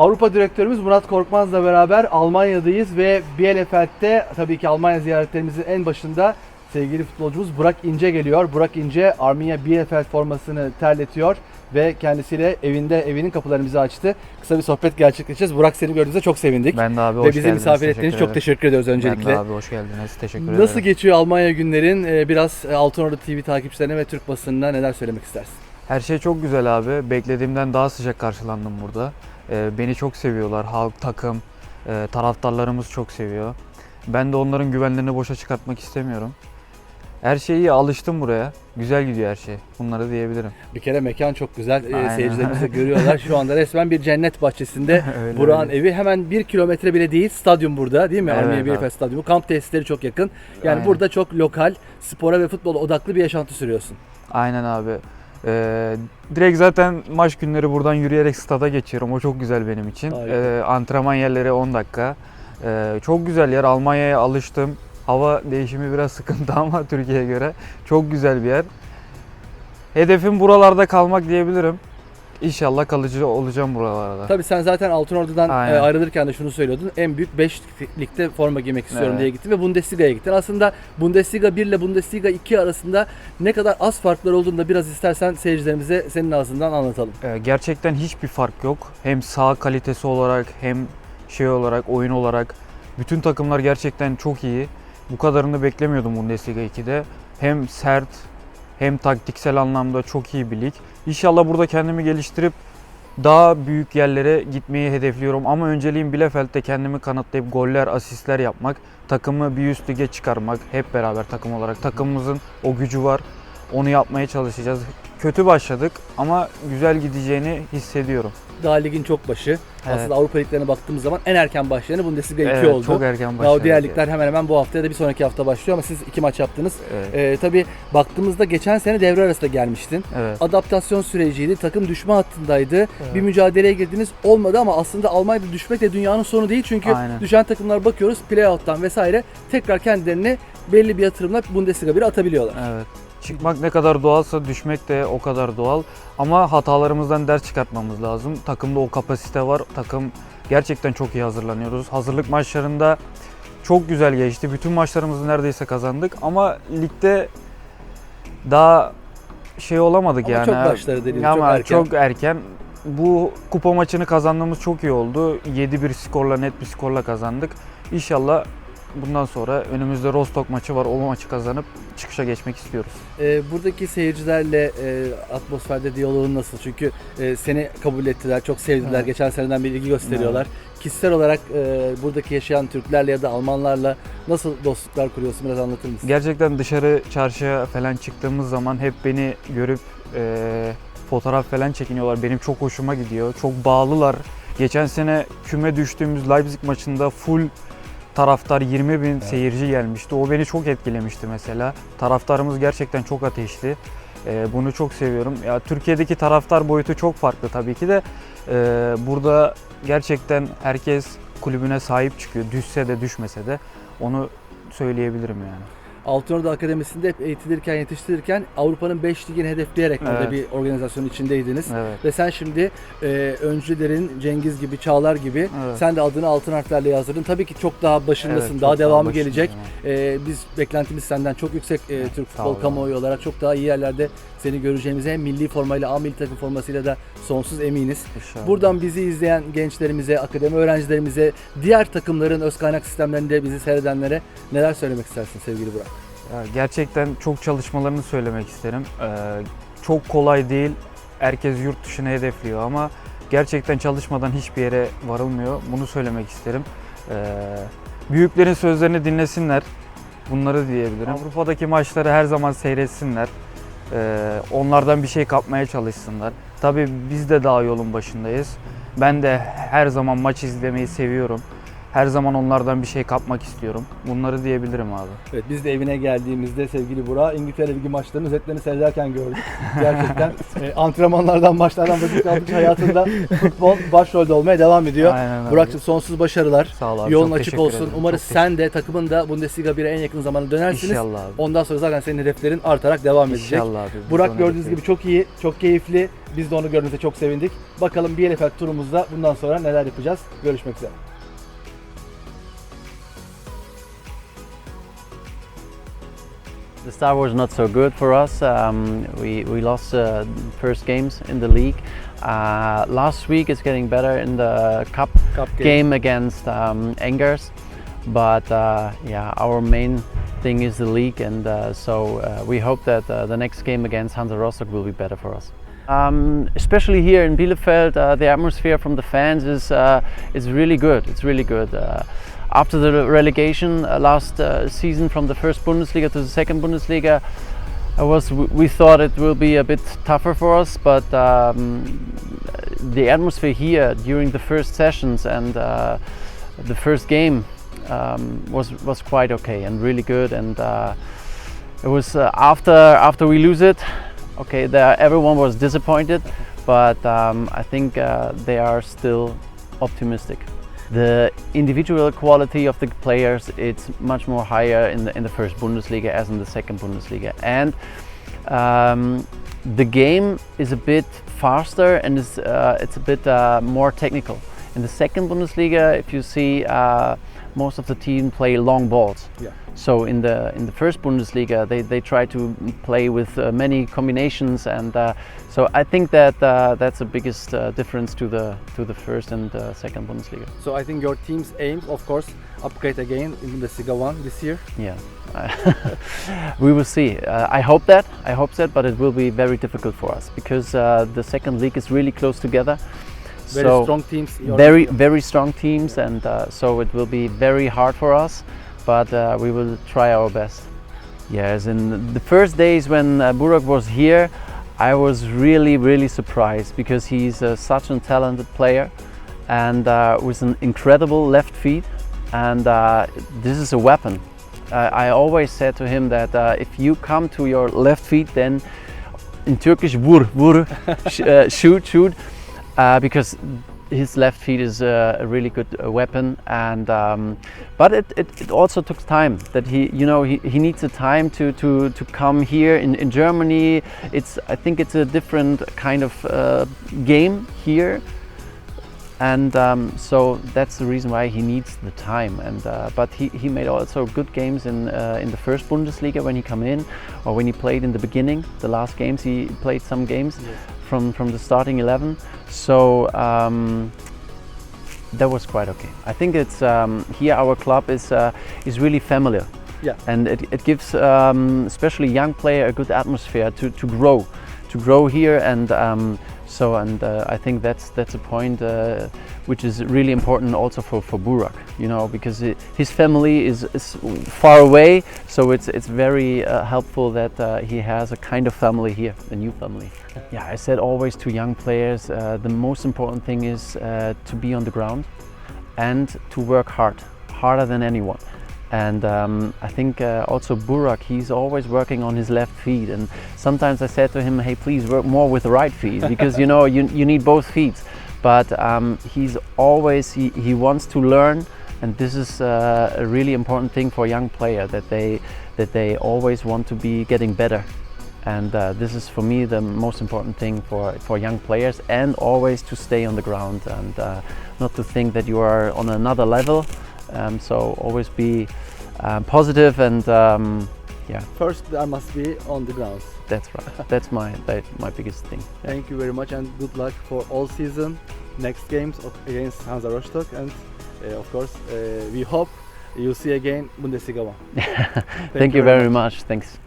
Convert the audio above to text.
Avrupa direktörümüz Murat Korkmaz'la beraber Almanya'dayız ve Bielefeld'de tabii ki Almanya ziyaretlerimizin en başında sevgili futbolcumuz Burak İnce geliyor. Burak İnce Arminia Bielefeld formasını terletiyor ve kendisiyle evinde evinin kapılarını bize açtı. Kısa bir sohbet gerçekleşeceğiz. Burak seni gördüğümüzde çok sevindik. Ben de abi hoş ve bizi geldiniz. misafir ettiğiniz çok teşekkür ediyoruz öncelikle. Ben de abi hoş geldiniz. Teşekkür ederim. Nasıl geçiyor Almanya günlerin? Ee, Biraz e, Altınordu TV takipçilerine ve Türk basınına neler söylemek istersin? Her şey çok güzel abi. Beklediğimden daha sıcak karşılandım burada. Ee, beni çok seviyorlar. Halk, takım, e, taraftarlarımız çok seviyor. Ben de onların güvenlerini boşa çıkartmak istemiyorum. Her şeyi alıştım buraya. Güzel gidiyor her şey. Bunları diyebilirim. Bir kere mekan çok güzel. Ee, Aynen. Seyircilerimiz de görüyorlar. Şu anda resmen bir cennet bahçesinde Burak'ın evi. Hemen bir kilometre bile değil. Stadyum burada değil mi? Evet abi. Bielefeld Stadyumu. Kamp tesisleri çok yakın. Yani Aynen. burada çok lokal, spora ve futbola odaklı bir yaşantı sürüyorsun. Aynen abi. Ee, direkt zaten maç günleri buradan yürüyerek stada geçiyorum. O çok güzel benim için. Ee, antrenman yerleri 10 dakika. Ee, çok güzel yer. Almanya'ya alıştım. Hava değişimi biraz sıkıntı ama Türkiye'ye göre. Çok güzel bir yer. Hedefim buralarda kalmak diyebilirim. İnşallah kalıcı olacağım buralarda. Tabii sen zaten Altınordu'dan Aynen. e, ayrılırken de şunu söylüyordun. En büyük 5 ligde forma giymek istiyorum Evet. diye gittin ve Bundesliga'ya gittin. Aslında Bundesliga 1 ile Bundesliga 2 arasında ne kadar az farklar olduğunu da biraz istersen seyircilerimize senin ağzından anlatalım. Ee, gerçekten hiçbir fark yok. Hem sağ kalitesi olarak hem şey olarak oyun olarak bütün takımlar gerçekten çok iyi. Bu kadarını beklemiyordum Bundesliga 2'de. Hem sert hem taktiksel anlamda çok iyi bir lig. İnşallah burada kendimi geliştirip daha büyük yerlere gitmeyi hedefliyorum. Ama önceliğim Bielefeld'de kendimi kanıtlayıp goller, asistler yapmak, takımı bir üst lige çıkarmak hep beraber takım olarak. Takımımızın o gücü var. Onu yapmaya çalışacağız. Kötü başladık ama güzel gideceğini hissediyorum. Daha ligin çok başı. Evet. Aslında Avrupa liglerine baktığımız zaman en erken başlayanı Bundesliga 2 Evet, oldu. Çok erken o başladık. diğer ligler hemen hemen bu hafta ya da bir sonraki hafta başlıyor ama siz iki maç yaptınız. Evet. Ee, tabii baktığımızda geçen sene devre arasında gelmiştin. evet. Adaptasyon süreciydi. Takım düşme hattındaydı. Evet. Bir mücadeleye girdiniz. Olmadı ama aslında Almanya'da düşmek de dünyanın sonu değil. Çünkü Aynen. düşen takımlar bakıyoruz playout'tan vesaire tekrar kendilerini belli bir yatırımla Bundesliga 1'e atabiliyorlar. Evet. Çıkmak ne kadar doğalsa düşmek de o kadar doğal. Ama hatalarımızdan ders çıkartmamız lazım. Takımda o kapasite var. Takım gerçekten çok iyi hazırlanıyoruz. Hazırlık maçlarında çok güzel geçti. Bütün maçlarımızı neredeyse kazandık ama ligde daha şey olamadık Ama yani. çok başları çok Ama erken. çok erken. Bu kupa maçını kazandığımız çok iyi oldu. 7-1 skorla net bir skorla kazandık. İnşallah bundan sonra önümüzde Rostock maçı var. O maçı kazanıp çıkışa geçmek istiyoruz. Ee, buradaki seyircilerle e, atmosferde diyaloğun nasıl? Çünkü e, seni kabul ettiler, çok sevdiler. Evet. Geçen seneden bir ilgi gösteriyorlar. Kişisel olarak e, buradaki yaşayan Türklerle ya da Almanlarla nasıl dostluklar kuruyorsun? Biraz anlatır mısın? Gerçekten dışarı çarşıya falan çıktığımız zaman hep beni görüp e, fotoğraf falan çekiniyorlar. Benim çok hoşuma gidiyor. Çok bağlılar. Geçen sene küme düştüğümüz Leipzig maçında full taraftar 20 bin seyirci gelmişti. O beni çok etkilemişti mesela. Taraftarımız gerçekten çok ateşli. E, bunu çok seviyorum. Ya Türkiye'deki taraftar boyutu çok farklı tabii ki de. E, burada gerçekten herkes kulübüne sahip çıkıyor. Düşse de düşmese de onu söyleyebilirim yani. Altınordu Akademisi'nde hep eğitilirken, yetiştirirken Avrupa'nın 5 ligini hedefleyerek Evet. bir organizasyonun içindeydiniz. Evet. Ve sen şimdi e, öncülerin Cengiz gibi, Çağlar gibi Evet. sen de adını altın harflerle yazdırdın. Tabii ki çok daha başındasın, Evet, daha çok devamı başındayım gelecek. E, biz beklentimiz senden çok yüksek e, Türk futbol kamuoyu olarak çok daha iyi yerlerde seni göreceğimize hem milli formayla, A milli takım formasıyla da sonsuz eminiz. İnşallah. Buradan bizi izleyen gençlerimize, akademi öğrencilerimize, diğer takımların öz kaynak sistemlerinde bizi seyredenlere neler söylemek istersin sevgili Burak? Gerçekten çok çalışmalarını söylemek isterim. Ee, çok kolay değil. Herkes yurt dışına hedefliyor ama gerçekten çalışmadan hiçbir yere varılmıyor. Bunu söylemek isterim. Ee, büyüklerin sözlerini dinlesinler. Bunları diyebilirim. Avrupa'daki maçları her zaman seyretsinler. Ee, onlardan bir şey kapmaya çalışsınlar. Tabii biz de daha yolun başındayız. Ben de her zaman maç izlemeyi seviyorum. Her zaman onlardan bir şey kapmak istiyorum. Bunları diyebilirim abi. Evet biz de evine geldiğimizde sevgili Burak İngiltere Ligi maçlarını özetlerini seyrederken gördük. Gerçekten e, antrenmanlardan maçlardan vakit kaldıkça hayatında futbol başrolde olmaya devam ediyor. Aynen. Burak'cığım sonsuz başarılar. Sağ ol abi. Yolun çok açık teşekkür olsun. ederim. Umarız Çok sen de takımın da Bundesliga 1'e en yakın zamanda dönersiniz. İnşallah abi. Ondan sonra zaten senin hedeflerin artarak devam edecek. İnşallah abi. Biz Burak gördüğünüz gibi çok iyi, çok keyifli. Biz de onu gördüğümüzde çok sevindik. Bakalım BLFL turumuzda bundan sonra neler yapacağız. Görüşmek üzere. The start was not so good for us. Um, we, we lost uh, first games in the league. Uh, last week it's getting better in the cup Cup game. game against um, Angers, but uh, yeah, our main thing is the league, and uh, so uh, we hope that uh, the next game against Hansa Rostock will be better for us. Um, especially here in Bielefeld, the atmosphere from the fans is uh, is really good. It's really good. Uh, after the relegation uh, last uh, season from the first Bundesliga to the second Bundesliga, I was we thought it will be a bit tougher for us, but um, the atmosphere here during the first sessions and uh, the first game um, was was quite okay and really good. And uh, it was uh, after after we lose it, okay, there everyone was disappointed, but um, I think uh, they are still optimistic. The individual quality of the players it's much more higher in the in the first Bundesliga as in the second Bundesliga, and um, the game is a bit faster and it's, uh, it's a bit uh, more technical. In the second Bundesliga, if you see, uh, most of the team play long balls. Yeah. So in the in the first Bundesliga, they, they try to play with uh, many combinations, and uh, so I think that uh, that's the biggest uh, difference to the to the first and uh, second Bundesliga. So I think your team's aim, of course, upgrade again in the Bundesliga 1 this year. Yeah, we will see. Uh, I hope that. I hope that, but it will be very difficult for us because uh, the second league is really close together. Very so strong teams. very very strong teams, and uh, so it will be very hard for us. But uh, we will try our best. Yes, in the first days when uh, Burak was here, I was really really surprised because he's uh, such a talented player, and uh, with an incredible left feet, and uh, this is a weapon. I always said to him that uh, if you come to your left feet, then in Turkish vur vur sh- uh, shoot shoot because his left feet is uh, a really good uh, weapon and um, but it, it, it also took time that he you know he, he needs the time to, to, to come here in, in Germany. It's I think it's a different kind of uh, game here and um, so that's the reason why he needs the time. And uh, but he, he made also good games in uh, in the first Bundesliga when he come in or when he played in the beginning the last games. He played some games from from the starting 11 so um, that was quite okay. I think it's um, here our club is uh, is really familiar. Yeah. and it, it gives um, especially young player a good atmosphere to, to grow to grow here. And um, so and uh, I think that's that's a point uh, which is really important also for, for Burak you know because it, his family is, is far away. So it's it's very uh, helpful that uh, he has a kind of family here a new family. Yeah I said always to young players uh, the most important thing is uh, to be on the ground and to work hard harder than anyone and um, I think uh, also Burak, he's always working on his left feet. And sometimes I said to him, hey, please work more with the right feet because you know you, you need both feet. But um, he's always, he, he wants to learn. And this is uh, a really important thing for a young player that they, that they always want to be getting better. And uh, this is for me the most important thing for, for young players and always to stay on the ground and uh, not to think that you are on another level. Um, so always be um, positive and um, yeah, First, I must be on the ground. that's right. That's my that, my biggest thing. Yeah. Thank you very much and good luck for all season. Next games against Hansa Rostock and uh, of course uh, we hope you see again Bundesliga 1. Thank, you very much. Thanks.